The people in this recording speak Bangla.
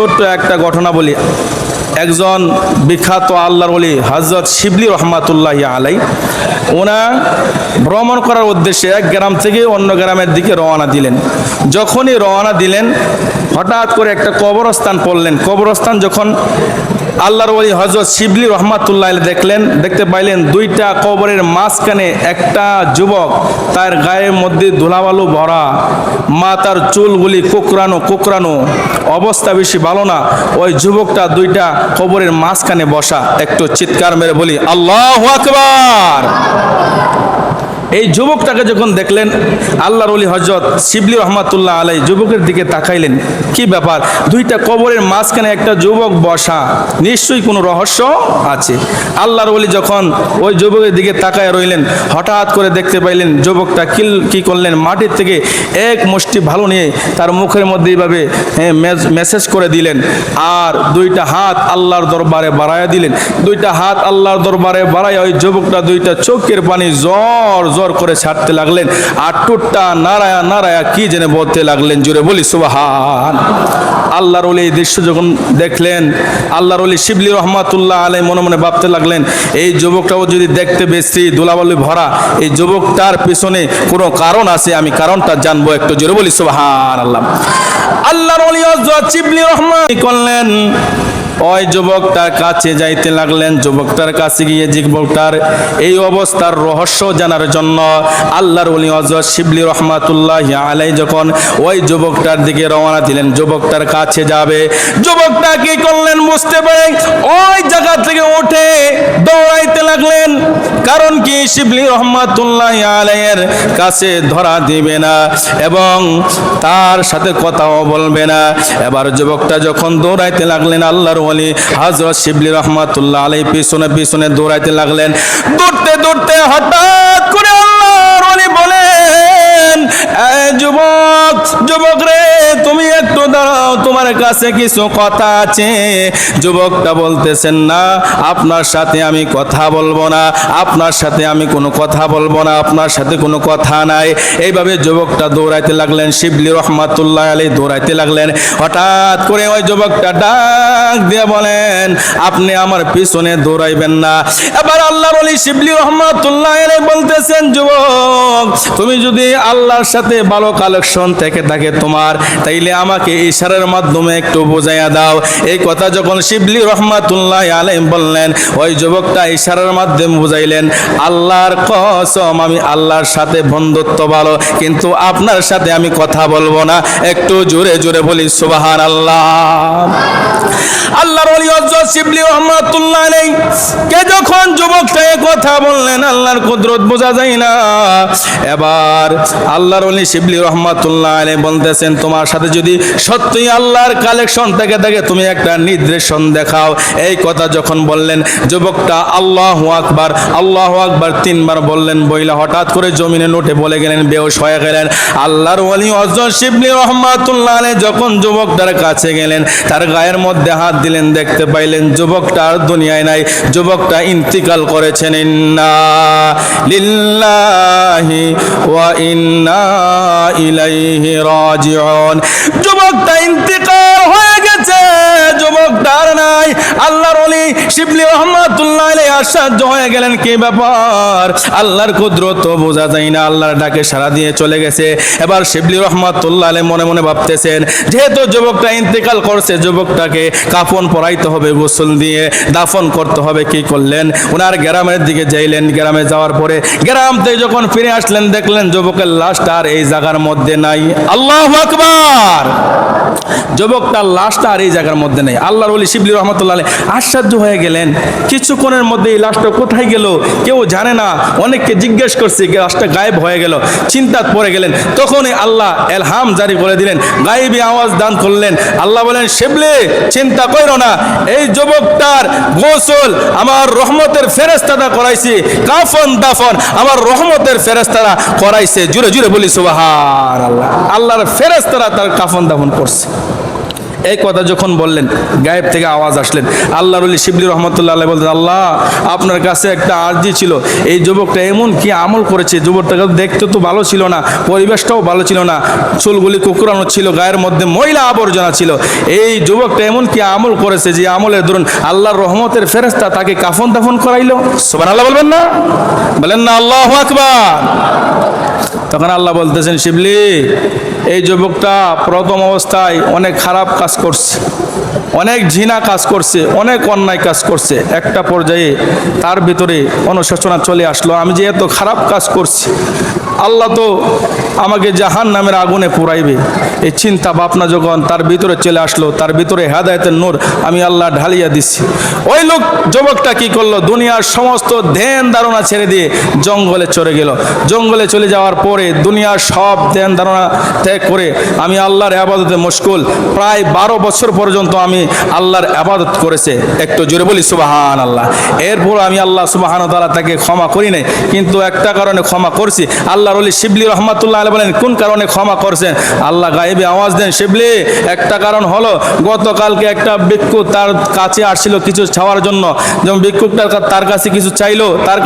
ছোট্ট একটা ঘটনা বলি। একজন বিখ্যাত আল্লাহর বলি হজরত শিবলি রহমাতুল্লাহ আলাই ওনা ভ্রমণ করার উদ্দেশ্যে এক গ্রাম থেকে অন্য গ্রামের দিকে রওনা দিলেন। যখনই রওনা দিলেন, হঠাৎ করে একটা কবরস্থান পড়লেন। কবরস্থান যখন আল্লাহর ওলি হজরত শিবলি রহমাতুল্লাহ দেখলেন, দেখতে পাইলেন দুইটা কবরের মাঝখানে একটা যুবক তার গায়ের মধ্যে ধুলাবালু ভরা মাথার চুলগুলি কোকরানো কোকরানো অবস্থা বেশি ভালো না। ওই যুবকটা দুইটা কবরের মাঝখানে বসা, একটু চিৎকার মেরে বলি, আল্লাহ আকবার! এই যুবকটাকে যখন দেখলেন, আল্লাহর অলি হজরত শিবলি রহমাতুল্লাহ আলাই যুবকের দিকে তাকাইলেন, কি ব্যাপার? দুইটা কবরের মাঝখানে একটা যুবক বসা, নিশ্চয়ই কোনো রহস্য আছে। আল্লাহর অলি যখন ওই যুবকের দিকে তাকায় রইলেন, হঠাৎ করে দেখতে পাইলেন যুবকটা কিল কি করলেন? মাটির থেকে এক মুষ্টি ভালো নিয়ে তার মুখের মধ্যে এইভাবে মেসেজ করে দিলেন। আর দুইটা হাত আল্লাহর দরবারে বাড়াইয়া দিলেন। দুইটা হাত আল্লাহর দরবারে বাড়াইয়া ওই যুবকটা দুইটা চোখের পানি জ্বর জ্বর করে ছাড়তে লাগলেন। আর টুটটা নারায়া নারায়া কি জেনে বলতে লাগলেন? জুড়ে বলি, সুবাহান। আল্লাহর ওলি এই দৃশ্য যখন দেখলেন, আল্লাহর অলি শিবলি রহমাতুল্লাহ আলাই মনে মনে ভাবতে লাগলেন, এই যুবকটাও যদি দেখতে বেশি দোলাবলি ভরা, এই যুবকটার পিছনে কোনো কারণ আছে? আমি কারণটা জানব একটু, জোরে বলি সুবাহান আল্লাহ আল্লাহর অলি শিবলি রহমান করলেন ওই যুবকটার কাছে যাইতে লাগলেন। যুবকটার কাছে গিয়ে যুবকটার এই অবস্থার রহস্য জানার জন্য আল্লাহর উনি হযরত শিবলি রহমাতুল্লাহ আলাই যখন ওই যুবকটার দিকে রওনা দিলেন, যুবকটার কাছে যাবে। যুবকটা কি করলেন বুঝতে পারে ওই জায়গা থেকে উঠে দৌড়াইতে লাগলেন। কারণ কি শিবলি রহমাতুল্লাহ আলাইয়ের কাছে ধরা দিবে না এবং তার সাথে কথাও বলবে না। এবার যুবকটা যখন দৌড়াইতে লাগলেন, আল্লাহর ওলি হাজরত শিবলি রহমাতুল্লাহ আলাই পিছনে পিছনে দৌড়াইতে লাগলেন। দৌড়তে দৌড়তে হঠাৎ করে আল্লাহর ওলি বলেন "এই যুবক যুবক রে, তুমি একটু দাঁড়াও, তোমার কাছে কিছু কথা আছে? যুবকটা বলতেছেন, না, আপনার সাথে আমি কথা বলব না। আপনার সাথে আমি কোনো কথা বলব না। আপনার সাথে কোনো কথা নাই। এইভাবে যুবকটা দৌড়াইতে লাগলেন, শিবলি রহমাতুল্লাহ আলী দৌড়াইতে লাগলেন। হঠাৎ করে ওই যুবকটা ডাক দিয়ে বলেন, আপনি আমার পিছনে দৌড়াইবেন না। এবার আল্লাহ বলি শিবলি রহমাতুল্লাহ আলী বলতেছেন, যুবক, তুমি যদি আল্লাহর সাথে ভালো কালেকশন থেকে থাকে তোমার, তাইলে আমাকে ইশারার মাধ্যমে একটু বোঝাইয়া দাও। এই কথা যখন শিবলি রহমাতুল্লাহ আলাইহিম বললেন, ওই যুবকটা ইশারার মাধ্যমে বুঝাইলেন, আল্লাহর কসম, আমি আল্লাহর সাথে বন্ধুত্ব ভালো, কিন্তু আপনার সাথে আমি কথা বলব না। একটু জোরে জোরে বলি সুবাহান আল্লাহ আল্লাহর ওলি হযরত শিবলি রহমাতুল্লাহ আলাইহি কে যখন যুবকটাকে কথা বললেন, আল্লাহর কুদরত বোঝা যায় না। এবার আল্লাহর ওলি শিবলি রহমাতুল্লাহ আলাইহি বলতেছেন, তোমার সাথে যদি সত্যি আল্লাহর কালেকশন থেকে থাকে, তুমি একটা নির্দেশন দেখাও। এই কথা যখন বললেন, যুবকটা আল্লাহু আকবার আল্লাহু আকবার তিনবার বললেন, বইলা হঠাৎ করে জমিনে নোটে বলে গেলেন, বেহুশ হয়ে গেলেন। আল্লাহর ওলি হযরত শিবলি রহমাতুল্লাহ আলাইহি যখন যুবকটার কাছে গেলেন, তার গায়ের মধ্যে হাত দিলেন, দেখতে পাইলেন যুবকটা আর দুনিয়ায় নাই। যুবকটা ইন্তিকাল করেছেন, ইন্না লিল্লাহি ওয়া ইন্না ইলাইহি রাজিউন। যুবকটা ইন্তিকাল হয়ে গেছে। যুবকটা আর নাই। আল্লাহর ওলি শিবলি রহমাতুল্লাহ আশ্চর্য হয়ে গেলেন। কি ব্যাপার? আল্লাহর কুদরত বোঝা যায় না। আল্লাহর ডাকে সারা দিয়ে চলে গেছে। এবার শিবলি রহমাতুল্লাহ আলাইহি মনে মনে ভাবতেছেন, যেহেতু যুবকটা ইন্তেকাল করছে, যুবকটাকে কাফন পরাইতে হবে, গোসল দিয়ে দাফন করতে হবে, কি করলেন? ওনার গ্রামের দিকে যাইলেন। গ্রামে যাওয়ার পরে গ্রাম থেকে যখন ফিরে আসলেন, দেখলেন যুবকের লাশটা আর এই জায়গার মধ্যে নাই। আল্লাহ আকবার! যুবকটার লাশটা আর এই জায়গার মধ্যে নেই। আল্লাহর ওলি শিবলি রহমতুল্লাহ আশ্চর্য হয়ে গেলেন। কিছুক্ষণের মধ্যে এই লাশটা কোথায় গেল? কেউ জানে না। অনেককে জিজ্ঞেস করছে লাশটা গায়েব হয়ে গেল। চিন্তাত পড়ে গেলেন। তখনই আল্লাহ এলহাম জারি করে দিলেন। গায়েবী আওয়াজ দান করলেন। আল্লাহ বলেন, শিবলি, চিন্তা করো না। এই যুবকটার গোসল আমার রহমতের ফেরেস্তারা করাইছি। কাফন দাফন আমার রহমতের ফেরেস্তারা করাইছে। জুড়ে জুড়ে বলি সুবাহার আল্লাহ আল্লাহর ফেরেস্তারা তার কাফন দাফন করছে। এই কথা যখন বললেন, গায়েব থেকে আওয়াজ আসলেন। আল্লাহ রলি শিবলি রহমতুল্লাহ বলতেন, আল্লাহ, আপনার কাছে একটা আর্জি ছিল। এই যুবকটা এমন কি আমল করেছে? যুবকটাকে দেখতে তো ভালো ছিল না, পরিবেশটাও ভালো ছিল না, চুলগুলি কুকুরানো ছিল, গায়ের মধ্যে ময়লা আবর্জনা ছিল। এই যুবকটা এমন কি আমল করেছে যে আমলের ধরুন আল্লাহর রহমতের ফেরেস্তা তাকে কাফন দাফন করাইলো? সোবান আল্লাহ বলবেন না? বলেন না, আল্লাহ আকবার। তখন আল্লাহ বলতেছেন, শিবলি এই যুবকটা প্রথম অবস্থায় অনেক খারাপ কাজ করছে। অনেক ঝিনা কাজ করছে, অনেক অন্যায় কাজ করছে। একটা পর্যায়ে তার ভিতরে অনুশোচনা চলে আসলো, আমি যে এত খারাপ কাজ করছি, আল্লাহ তো আমাকে জাহান নামের আগুনে পুরাইবে। এই চিন্তা ভাবনা যখন তার ভিতরে চলে আসলো, তার ভিতরে হেদায়তের নূর আমি আল্লাহ ঢালিয়া দিচ্ছি ওই লোক, যুবকটা কি করল? দুনিয়ার সমস্ত ধ্যান ধারণা ছেড়ে দিয়ে জঙ্গলে চলে গেল। জঙ্গলে চলে যাওয়ার পরে দুনিয়ার সব ধ্যান ধারণা ত্যাগ করে আমি আল্লাহর আবাদতে মুশকুল প্রায় বারো বছর পর্যন্ত আমি আল্লাহর আবাদত করেছে। একটু জোরে বলি সুবাহান আল্লাহ এরপর আমি আল্লাহ সুবাহান তালা তাকে ক্ষমা করি নাই, কিন্তু একটা কারণে ক্ষমা করছি। আল্লাহর অলি শিবলি রহমাতুল্লাহ আলাইহি বলেন, কোন কারণে ক্ষমা করছেন? আল্লাহ গায়েবে আওয়াজ দেন, শিবলি, একটা কারণ হলো গতকালকে একটা ভিক্ষু তার কাছে আসছিল কিছু ছাওয়ার জন্য। যেমন ভিক্ষুকটার কা- তার কাছে কিছু চাইলো, তার